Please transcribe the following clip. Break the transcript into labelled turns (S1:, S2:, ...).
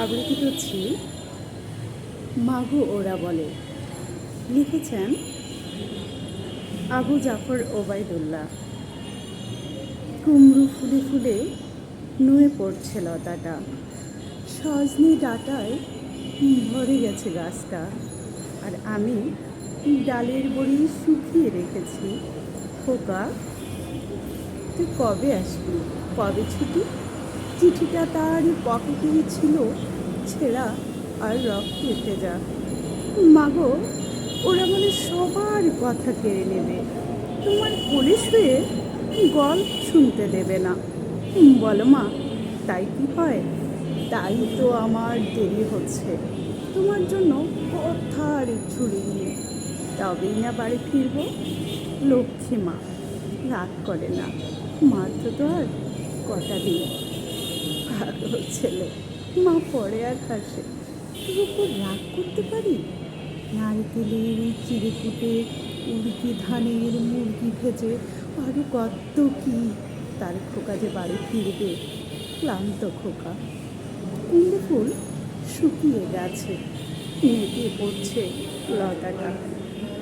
S1: আবৃত্তি করছি। মাগু ওরা বলে। লিখেছেন আবু জাফর ওবায়দুল্লাহ। কুমড়ো ফুলে ফুলে নুয়ে পড়ছে লতাটা। সজনে ডাটায় ভরে গেছে গাছটা। আর আমি ডালের বড়ি শুকিয়ে রেখেছি। খোকা, তুই কবে আসবি? কবে ছুটি? চিঠিটা তার পকেটেই ছিল। ছেঁড়া আর রক্ত যা মাগো, ওরা মানে সবার কথা কেড়ে নেবে। তোমার কোলে শুয়ে গল্প শুনতে দেবে না। বলো মা, তাই কি হয়? তাই তো আমার দেরি হচ্ছে। তোমার জন্য কথার ছুরি নিয়ে। তবেই না বাড়ি ফিরবো? লক্ষ্মী মা, রাগ করে না। মাত্র তো আর কটা দিন। পাগল ছেলে। মা পড়ে আর হাসে। তোর রাগ করতে পারি? নারকেলের চিড়ে কুটে উড়কি ধানের মুরগি ভেজে আরও কত কি? তার খোকা যে বাড়ি ফিরবে, ক্লান্ত খোকা। কুমড়ো ফুল শুকিয়ে গেছে নেতিয়ে পড়ছে লতাটা।